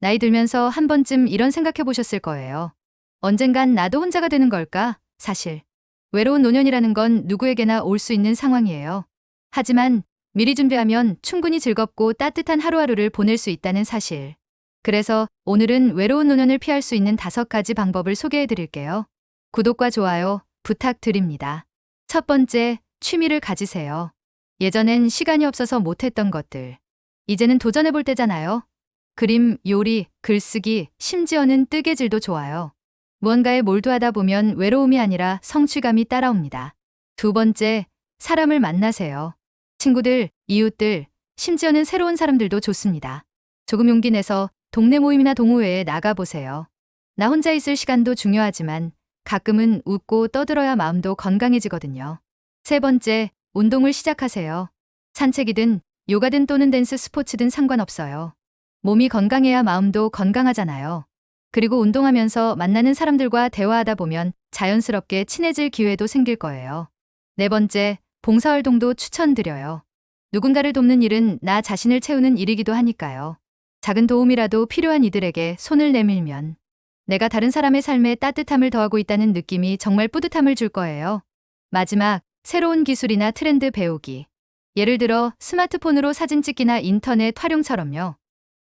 나이 들면서 한 번쯤 이런 생각해 보셨을 거예요. 언젠간 나도 혼자가 되는 걸까? 사실. 외로운 노년이라는 건 누구에게나 올 수 있는 상황이에요. 하지만 미리 준비하면 충분히 즐겁고 따뜻한 하루하루를 보낼 수 있다는 사실. 그래서 오늘은 외로운 노년을 피할 수 있는 다섯 가지 방법을 소개해 드릴게요. 구독과 좋아요 부탁드립니다. 첫 번째, 취미를 가지세요. 예전엔 시간이 없어서 못했던 것들. 이제는 도전해 볼 때잖아요. 그림, 요리, 글쓰기, 심지어는 뜨개질도 좋아요. 무언가에 몰두하다 보면 외로움이 아니라 성취감이 따라옵니다. 두 번째, 사람을 만나세요. 친구들, 이웃들, 심지어는 새로운 사람들도 좋습니다. 조금 용기 내서 동네 모임이나 동호회에 나가보세요. 나 혼자 있을 시간도 중요하지만 가끔은 웃고 떠들어야 마음도 건강해지거든요. 세 번째, 운동을 시작하세요. 산책이든 요가든 또는 댄스 스포츠든 상관없어요. 몸이 건강해야 마음도 건강하잖아요. 그리고 운동하면서 만나는 사람들과 대화하다 보면 자연스럽게 친해질 기회도 생길 거예요. 네 번째, 봉사활동도 추천드려요. 누군가를 돕는 일은 나 자신을 채우는 일이기도 하니까요. 작은 도움이라도 필요한 이들에게 손을 내밀면 내가 다른 사람의 삶에 따뜻함을 더하고 있다는 느낌이 정말 뿌듯함을 줄 거예요. 마지막, 새로운 기술이나 트렌드 배우기. 예를 들어 스마트폰으로 사진 찍기나 인터넷 활용처럼요.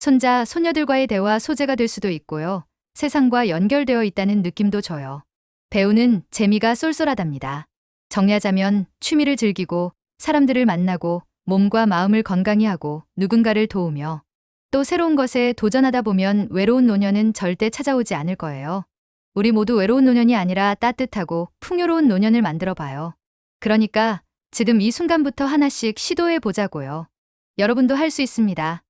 손자, 소녀들과의 대화 소재가 될 수도 있고요. 세상과 연결되어 있다는 느낌도 줘요. 배우는 재미가 쏠쏠하답니다. 정리하자면 취미를 즐기고 사람들을 만나고 몸과 마음을 건강히 하고 누군가를 도우며 또 새로운 것에 도전하다 보면 외로운 노년은 절대 찾아오지 않을 거예요. 우리 모두 외로운 노년이 아니라 따뜻하고 풍요로운 노년을 만들어 봐요. 그러니까 지금 이 순간부터 하나씩 시도해 보자고요. 여러분도 할 수 있습니다.